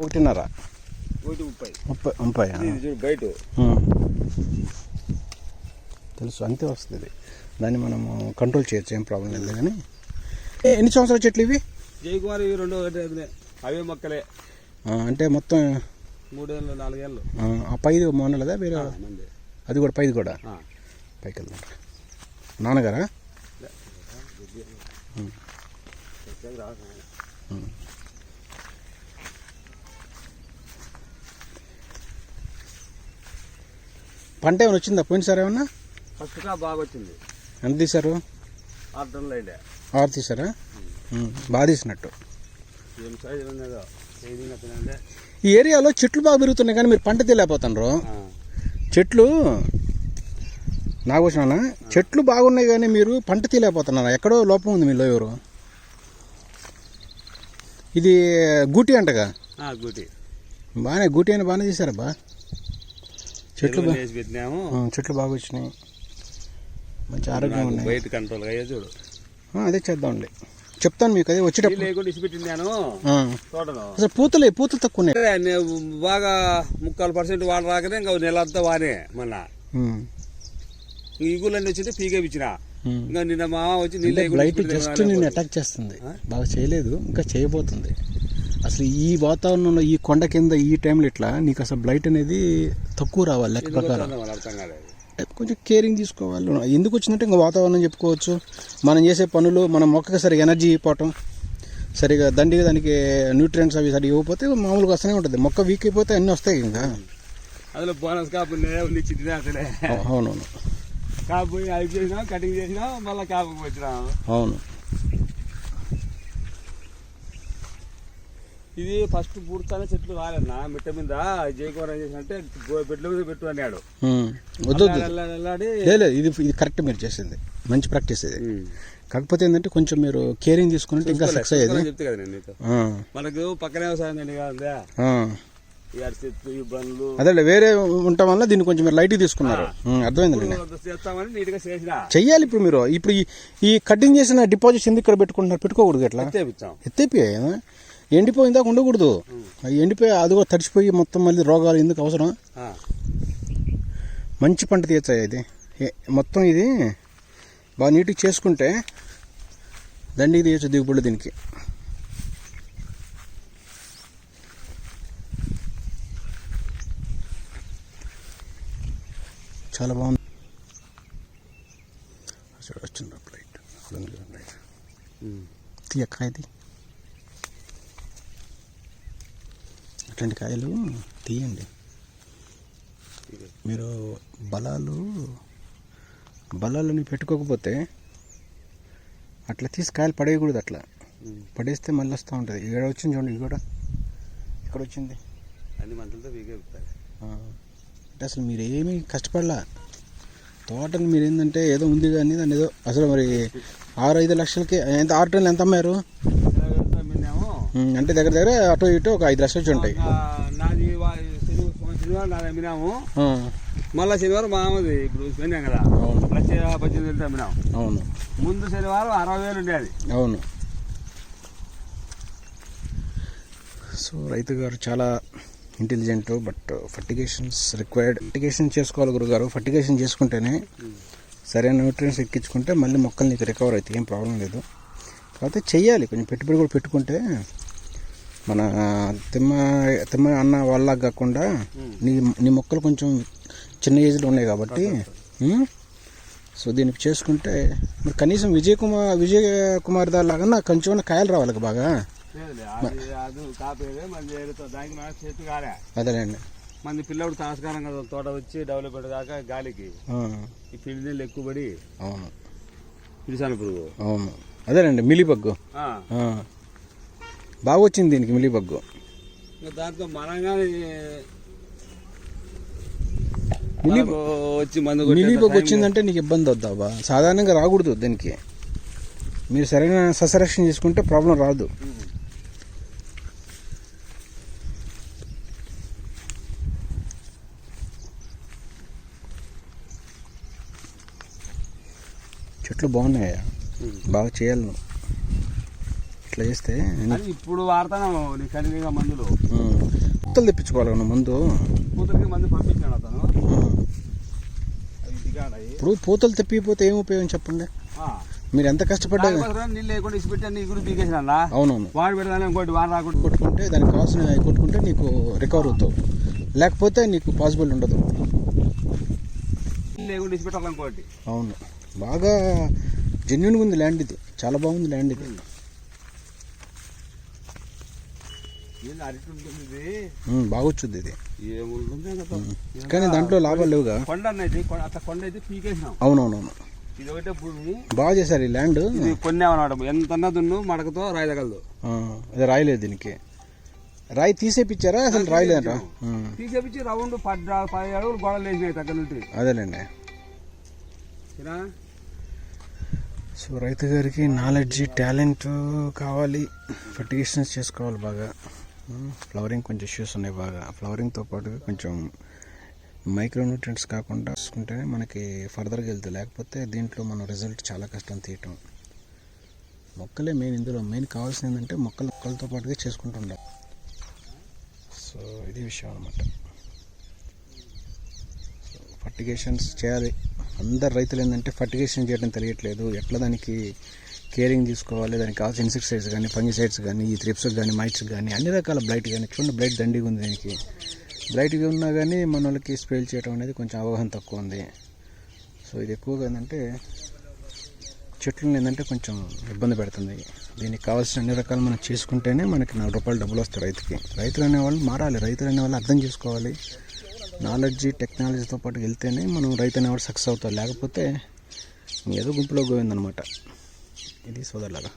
ఒకటిన్నర. ఒకటి ముప్పై. ముప్పై ముప్పై బయట. తెలుసు అంతే వస్తుంది. దాన్ని మనము కంట్రోల్ చేయొచ్చు ఏం ప్రాబ్లం లేదు కానీ. ఏ, ఎన్ని సంవత్సరాల చెట్లు ఇవి? జయకుమార్ ఇవి రెండు. అవే మొక్కలే. అంటే మొత్తం మూడేళ్ళు నాలుగేళ్ళు. ఆ, ఆ పైది మొన్నలేదా వేరే అది కూడా పైది కూడా. పైకి వెళ్దాం. నాన్నగారా వచ్చాక రాదు. పంట ఏమైనా వచ్చిందా? పోయినసారి ఏమన్నా? ఫస్ట్ కా బాగా వచ్చింది. ఎంత తీశారు? ఆరు టన్నులు అయిందే. ఆరు తీసారా ఉమ్, బాగా తీసినట్టు. ఏం సైజు ఉన్నదో ఏది తినండి ఈ ఏరియాలో చెట్లు బాగా పెరుగుతున్నాయి కానీ మీరు పంట తీయలేకపోతున్నారు. చెట్లు నాగోచన చెట్లు బాగున్నాయి కానీ మీరు పంట తీయలేకపోతున్నారు. ఎక్కడో లోపం ఉంది మీలో ఎవరు? ఇది గూటి అంటగా? గుటి. బాగానే గూటి అని బాగానే తీశారా బా చెట్లు వేసి పెట్టినాము. చెట్లు బాగా వచ్చినాయి. మంచి ఆరోగ్యం ఉన్నాయి. బయట కంట్రోల్ అయ్యే చూడు. అదే చేద్దాంలే. చెప్తాను మీకు అదే వచ్చేటప్పుడు. లేకుండా అసలు పూతలే పూతలు తక్కువ బాగా ముక్కాలు పర్సెంట్ వాడు రాకనే ఇంకా నెల అంతా వానే మళ్ళా. ఉమ్, ఈ గుళ్ళన్నీ వచ్చింటే పీకేపిచ్చిన ఉమ్. ఇంకా నిన్న మామ వచ్చి నీళ్ళు లైట్ జస్ట్ అటాక్ చేస్తుంది? బాగా చేయలేదు ఇంకా చేయబోతుంది. అసలు ఈ వాతావరణంలో ఈ కొండ కింద ఈ టైంలో ఇట్లా నీకు అసలు బ్లైట్ అనేది తక్కువ రావాలి లెక్క ప్రకారం. కొంచెం కేరింగ్ తీసుకోవాలి. ఎందుకు వచ్చిందంటే ఇంకా వాతావరణం చెప్పుకోవచ్చు. మనం చేసే పనులు మన మొక్కకి సరిగా ఎనర్జీ ఇవ్వటం సరిగా దండిగా దానికి న్యూట్రియంట్స్ అవి సరిగా ఇవ్వకపోతే మామూలుగా వస్తూనే ఉంటుంది. మొక్క వీక్ అయిపోతే అన్నీ వస్తాయి ఇంకా. అందులో బోనస్ కాపు ఉంది చిట్టినా అసలే. అవు- అవునవును. కాపు చేసినాం కటింగ్ చేసినాం మళ్ళీ కాపుకి వచ్చినాం. అవును. ఇది ఫస్ట్ పూర్తానే చెట్లు కాలేదన్నా మిట్ట మీద జయకుమార్ ఏం చేసినంటే పెట్టెల మీద పెట్టు అన్నాడు. ఇది ఇది కరెక్ట్ మీరు చేసింది. మంచి ప్రాక్టీస్ ఇది. కాకపోతే ఏంటంటే కొంచెం మీరు కేరింగ్ తీసుకుంటే ఇంకా సక్సెస్ అయ్యేది. చెప్తే కదా నేను నీతో. మనకు పక్కనే వ్యవసాయం దండి కాదా అదేలే వేరే ఉండటం వల్ల దీన్ని కొంచెం మీరు లైట్ తీసుకున్నారు. చేసిన. చెయ్యాలి ఇప్పుడు మీరు. ఇప్పుడు ఈ కటింగ్ చేసిన డిపాజిట్స్ ఎందుకు ఇక్కడ పెట్టుకుంటున్నారు? పెట్టుకోకూడదు ఎట్లా? ఎత్తైపోయాయి ఎండిపోయిందాక ఉండకూడదు. ఎండిపోయి అది కూడా తడిచిపోయి మొత్తం మళ్ళీ రోగాలు ఎందుకు అవసరం? మంచి పంట తీయచ్చాయి ఇది. మొత్తం ఇది బాగా నీట్గా చేసుకుంటే దండికి తీయచ్చు దిగుబడి దీనికి. చాలా బాగుంది. వచ్చింది ప్లేట్. ప్లేట్. అట్లాంటి కాయలు తీయండి. మీరు బలాలు బలాలని పెట్టుకోకపోతే అట్లా తీసి కాయలు పడేయకూడదు అట్లా. పడేస్తే మళ్ళీ వస్తూ ఉంటుంది. ఇక్కడ వచ్చింది చూడండి ఇది కూడా. ఇక్కడ వచ్చింది? అన్ని మందులతో అంటే అసలు మీరు ఏమీ కష్టపడలా. తోటని మీరు ఏంటంటే ఏదో ఉంది కానీ దాన్ని ఏదో అసలు మరి ఆరు ఐదు లక్షలకి ఎంత ఆరు టన్నులు ఎంత అమ్మారు? అంటే దగ్గర దగ్గర అటు ఇటు ఒక ఐదు లక్షలు వచ్చి ఉంటాయి. నాది శనివారం నాది అమ్మినాము. మళ్ళా శనివారం మామది ఇప్పుడు పోయినాం కదా. అవును. లక్ష పద్దెనిమిది అమ్మినాం. అవును. ముందు శనివారం అరవై వేలు ఉండేది. అవును. సో రైతు గారు చాలా intelligent but fertigations required fertigation చేసుకోవాలి గురుగారు ఫర్టిగేషన్ చేసుకుంటేనే సరైన న్యూట్రియన్స్ ఎక్కించుకుంటే మళ్ళీ మొక్కలు నీకు రికవర్ అవుతాయి. ఏం ప్రాబ్లం లేదు. కాకపోతే చెయ్యాలి. కొంచెం పెట్టుబడి కూడా పెట్టుకుంటే మన తిమ్మ తిమ్మ అన్న వాళ్ళ కాకుండా నీ నీ మొక్కలు కొంచెం చిన్న ఏజ్లో ఉన్నాయి కాబట్టి సో దీనికి చేసుకుంటే మరి కనీసం విజయ్ కుమార్ విజయ్ కుమార్ దాని లాగా నాకు కొంచెం కాయలు రావాలి బాగా. అదేలేండి. మంది పిల్లడు తాస్కారం కదా తోట వచ్చి డెవలప్మెంట్ కాక గాలికి. ఈ పిల్లి నీళ్ళు ఎక్కువ పడి అవును. పిలిసాను పురుగు. అవును. అదేనండి ఆ. బాగా వచ్చింది దీనికి మిలీబగ్గు దాంతో మనంగానే మిలీ మనకు వచ్చి మందు కొట్టేంత మిలీబగ్ టైం వచ్చిందంటే నీకు ఇబ్బంది వద్దాబా సాధారణంగా రాకూడదు దీనికి. మీరు సరైన ససరక్షణ చేసుకుంటే ప్రాబ్లం రాదు. చెట్లు బాగున్నాయా. బాగా చేయాలి ఇట్లా చేస్తే ఇప్పుడు వాడతాను మందులు. పూతలు తెప్పించుకోవాలి నువ్వు ముందు. మందు అతను. ఇప్పుడు పూతలు తెప్పిపోతే ఏం ఉపయోగం చెప్పండి? మీరు ఎంత కష్టపడ్డా నీళ్ళు లేకుండా నీ గురించి పీకేసిన అన్న అవునవును. వాడు పెడతాను ఇంకోటి వాడు రాకుండా కొట్టుకుంటే దానికి కావాల్సిన కొట్టుకుంటే నీకు రికవర్ అవుతావు. లేకపోతే నీకు పాసిబుల్ ఉండదు. లేకుండా ఇంకోటి. అవును. బాగా జెన్యున్గా ఉంది ల్యాండ్ ఇది. చాలా బాగుంది ల్యాండ్ ఇది. ఉంటుంది ఇది. ఇది. కానీ దాంట్లో లాభాలు లేవుగా. కొండ అనేది అట్లా కొండ అయితే పీకేసినాం. అవునవునవును. ఇది ఒకటే భూమి. బాగా చేశారు ఈ ల్యాండ్. ఇది కొన్నామన్నమాట. ఎంత దున్ను మడకతో రాయదగలదు. అది రాయలేదు దీనికి. రాయి తీసేపిచ్చారా? అసలు రాయలేదంట ఉమ్, తీసేపించి రౌండ్ పది పది అడుగులు గోడలు వేసినాయి దగ్గర నుండి. అదేలేండి? సో రైతు గారికి నాలెడ్జ్ టాలెంట్ కావాలి. ఫర్టిగేషన్స్ చేసుకోవాలి బాగా. ఫ్లవరింగ్ కొంచెం ఇష్యూస్ ఉన్నాయి బాగా. ఫ్లవరింగ్తో పాటుగా కొంచెం మైక్రో న్యూట్రియంట్స్ కాకుండా చూసుకుంటేనే మనకి ఫర్దర్గా వెళ్తుంది లేకపోతే దీంట్లో మనం రిజల్ట్ చాలా కష్టం తీయటం. మొక్కలే మెయిన్ ఇందులో. మెయిన్ కావాల్సింది ఏంటంటే మొక్కలు మొక్కలతో పాటుగా చేసుకుంటుండాలి సో ఇది విషయం అనమాట ఫర్టిగేషన్స్ చేయాలి. అందరు రైతులు ఏంటంటే ఫర్టిగేషన్ చేయడం తెలియట్లేదు. ఎట్లా దానికి కేరింగ్ తీసుకోవాలి దానికి కావాల్సిన ఇన్సెక్టిసైడ్స్ కానీ ఫంగిసైడ్స్ కానీ ఈ త్రిప్స్ కానీ మైట్స్ కానీ అన్ని రకాల బ్లైట్ కానీ చూడండి బ్లైట్ దండిగా ఉంది దీనికి. బ్లైట్గా ఉన్నా కానీ మన వాళ్ళకి స్ప్రేలు చేయడం అనేది కొంచెం అవగాహన తక్కువ ఉంది. సో ఇది ఎక్కువగా ఏంటంటే చెట్లను ఏంటంటే కొంచెం ఇబ్బంది పెడుతుంది. దీనికి కావాల్సిన అన్ని రకాలు మనం చేసుకుంటేనే మనకి నాలుగు రూపాయలు డబ్బులు వస్తాయి రైతుకి. రైతులు అనేవాళ్ళు మారాలి. రైతులు అనేవాళ్ళు అర్థం చేసుకోవాలి. నాలెడ్జ్ టెక్నాలజీతో పాటు వెళ్తేనే మనం రైతు అనేవాడు సక్సెస్ అవుతాం లేకపోతే ఏదో గుంపులో గోవిందనమాట. ఇది సోదరులాగా